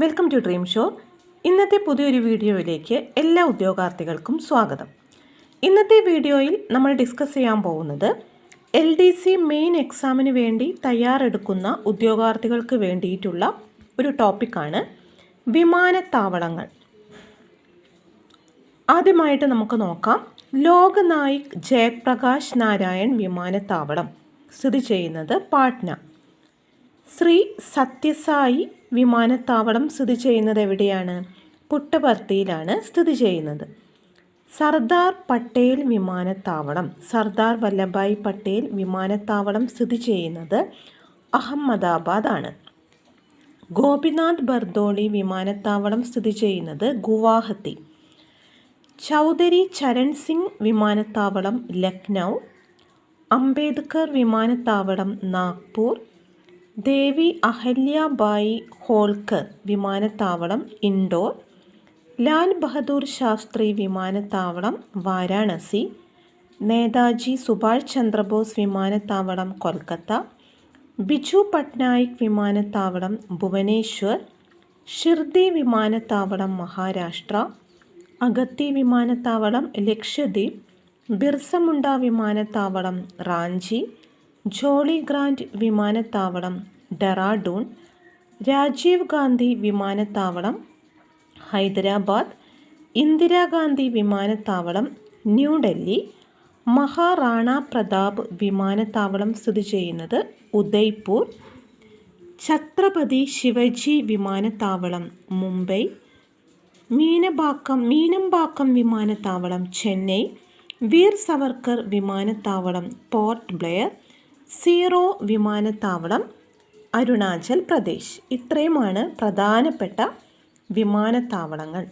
Welcome to dream show. ഇന്നത്തെ പുതിയൊരു വീഡിയോയിലേക്ക് എല്ലാ ഉദ്യോഗാർത്ഥികൾക്കും സ്വാഗതം. ഇന്നത്തെ വീഡിയോയിൽ നമ്മൾ ഡിസ്കസ് ചെയ്യാൻ പോകുന്നത് എൽ ഡി സി മെയിൻ എക്സാമിന് വേണ്ടി തയ്യാറെടുക്കുന്ന ഉദ്യോഗാർത്ഥികൾക്ക് വേണ്ടിയിട്ടുള്ള ഒരു ടോപ്പിക്കാണ് വിമാനത്താവളങ്ങൾ. ആദ്യമായിട്ട് നമുക്ക് നോക്കാം. ലോകനായിക് ജയപ്രകാശ് നാരായൺ വിമാനത്താവളം സ്ഥിതി ചെയ്യുന്നത് പാട്ന. ശ്രീ സത്യസായി വിമാനത്താവളം സ്ഥിതി ചെയ്യുന്നത് എവിടെയാണ്? പുട്ടപർത്തിയിലാണ് സ്ഥിതി ചെയ്യുന്നത്. സർദാർ പട്ടേൽ വിമാനത്താവളം സർദാർ വല്ലഭായ് പട്ടേൽ വിമാനത്താവളം സ്ഥിതി ചെയ്യുന്നത് അഹമ്മദാബാദ് ആണ്. ഗോപിനാഥ് ബർദോളി വിമാനത്താവളം സ്ഥിതി ചെയ്യുന്നത് ഗുവാഹത്തി. ചൗധരി ചരൺ സിംഗ് വിമാനത്താവളം ലക്നൗ. അംബേദ്കർ വിമാനത്താവളം നാഗ്പൂർ. ദേവി അഹല്യാബായി ഹോൾക്കർ വിമാനത്താവളം ഇൻഡോർ. ലാൽ ബഹദൂർ ശാസ്ത്രി വിമാനത്താവളം വാരാണസി. നേതാജി സുഭാഷ് ചന്ദ്രബോസ് വിമാനത്താവളം കൊൽക്കത്ത. ബിജു പട്നായിക് വിമാനത്താവളം ഭുവനേശ്വർ. ഷിർദി വിമാനത്താവളം മഹാരാഷ്ട്ര. അഗത്തി വിമാനത്താവളം ലക്ഷദ്വീപ്. ബിർസമുണ്ട വിമാനത്താവളം റാഞ്ചി. ജോളി ഗ്രാൻഡ് വിമാനത്താവളം ഡെറാഡൂൺ രാജീവ് ഗാന്ധി വിമാനത്താവളം ഹൈദരാബാദ് ഇന്ദിരാഗാന്ധി വിമാനത്താവളം ന്യൂഡൽഹി മഹാറാണ പ്രതാപ് വിമാനത്താവളം സ്ഥിതി ചെയ്യുന്നത് ഉദയ്പൂർ ഛത്രപതി ശിവജി വിമാനത്താവളം മുംബൈ മീനമ്പാക്കം മീനമ്പാക്കം വിമാനത്താവളം ചെന്നൈ വീർ സവർക്കർ വിമാനത്താവളം പോർട്ട് ബ്ലെയർ സീറോ വിമാനത്താവളം അരുണാചൽ പ്രദേശ്. ഇത്രയുമാണ് പ്രധാനപ്പെട്ട വിമാനത്താവളങ്ങൾ.